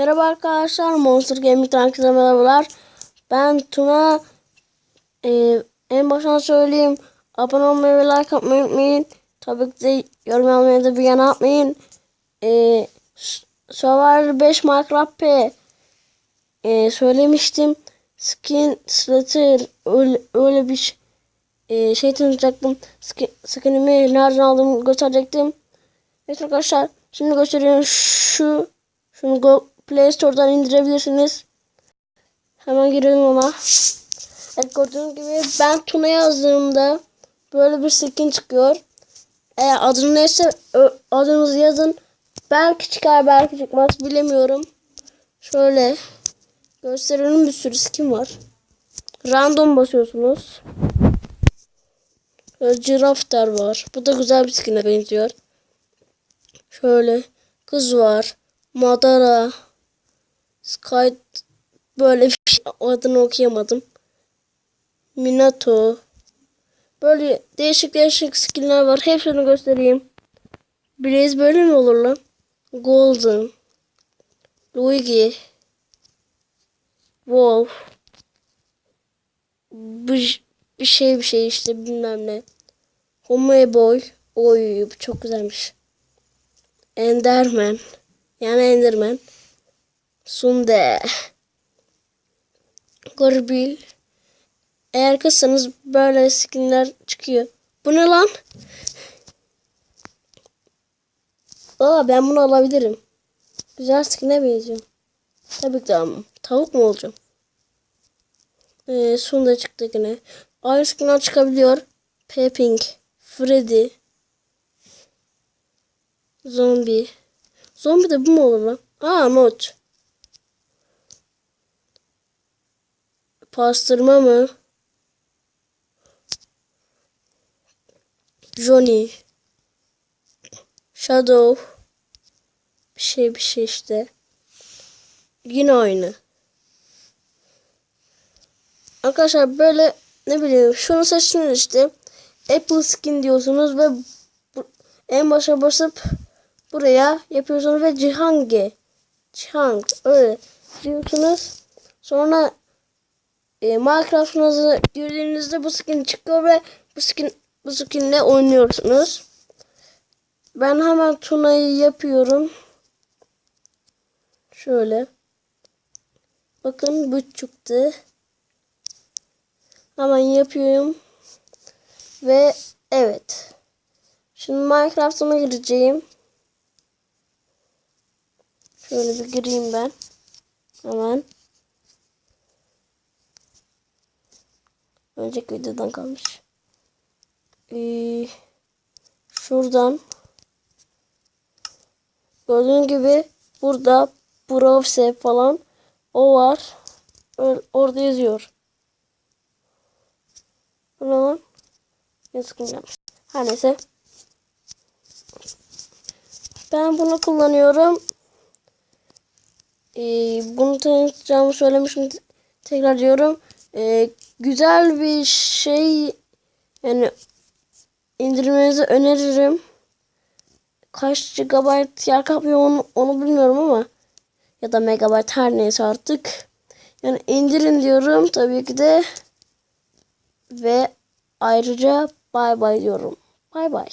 Merhaba arkadaşlar, Monster Gaming'den herkese merhabalar. Ben Tuna. Ee, en baştan söyleyeyim, abone olmayı ve like atmayı unutmayın. Tabii ki de yorum almayı da bir yana atmayın. Ee, Survivor 5 Minecraft P. Ee, söylemiştim. Skin Slater öyle, öyle bir ş- ee, şey tanıtacaktım. Skin, skinimi nereden aldığımı gösterecektim. Evet arkadaşlar şimdi gösteriyorum şu şunu Go Play Store'dan indirebilirsiniz. Hemen girelim ona. Evet gördüğünüz gibi ben Tuna yazdığımda böyle bir skin çıkıyor. Eğer adını neyse adınızı yazın. Belki çıkar belki çıkmaz bilemiyorum. Şöyle gösteriyorum bir sürü skin var. Random basıyorsunuz. Böyle Girafter var. Bu da güzel bir skin'e benziyor. Şöyle kız var. Madara. Sky böyle bir şey. Adını okuyamadım. Minato. Böyle değişik değişik skinler var. Hepsini göstereyim. Blaze böyle mi olur lan? Golden. Luigi. Wolf. Bir, bir şey bir şey işte bilmem ne. Homo Boy. Oy bu çok güzelmiş. Enderman. Yani Enderman. Sunde. Gorbil. Eğer kızsanız böyle skinler çıkıyor. Bu ne lan? Aa ben bunu alabilirim. Güzel skin'e benziyor. Tabii ki ama. Tavuk mu olacağım? Ee, Sunde çıktı yine. Aynı skinler çıkabiliyor. Pepping. Freddy. Zombi. Zombi de bu mu olur lan? Aa not. Pastırma mı? Johnny. Shadow. Bir şey bir şey işte. Yine aynı. Arkadaşlar böyle ne bileyim şunu seçtiniz işte. Apple skin diyorsunuz ve en başa basıp buraya yapıyorsunuz ve Cihang'e Cihang öyle diyorsunuz. Sonra e, Minecraft'ınızı girdiğinizde bu skin çıkıyor ve bu skin bu skinle oynuyorsunuz. Ben hemen Tuna'yı yapıyorum. Şöyle. Bakın bu çıktı. Hemen yapıyorum. Ve evet. Şimdi Minecraft'ıma gireceğim. Şöyle bir gireyim ben. Hemen. Önceki videodan kalmış. Ee, şuradan. Gördüğün gibi burada browse falan o var. Orada yazıyor. Bu ne lan? Yazık gelmiş. Her neyse. Ben bunu kullanıyorum. Ee, bunu tanıtacağımı söylemişim. Tekrar diyorum. Ee, güzel bir şey yani indirmenizi öneririm. Kaç GB yer kaplıyor onu, onu bilmiyorum ama ya da megabayt her neyse artık. Yani indirin diyorum tabii ki de ve ayrıca bay bay diyorum. Bay bay.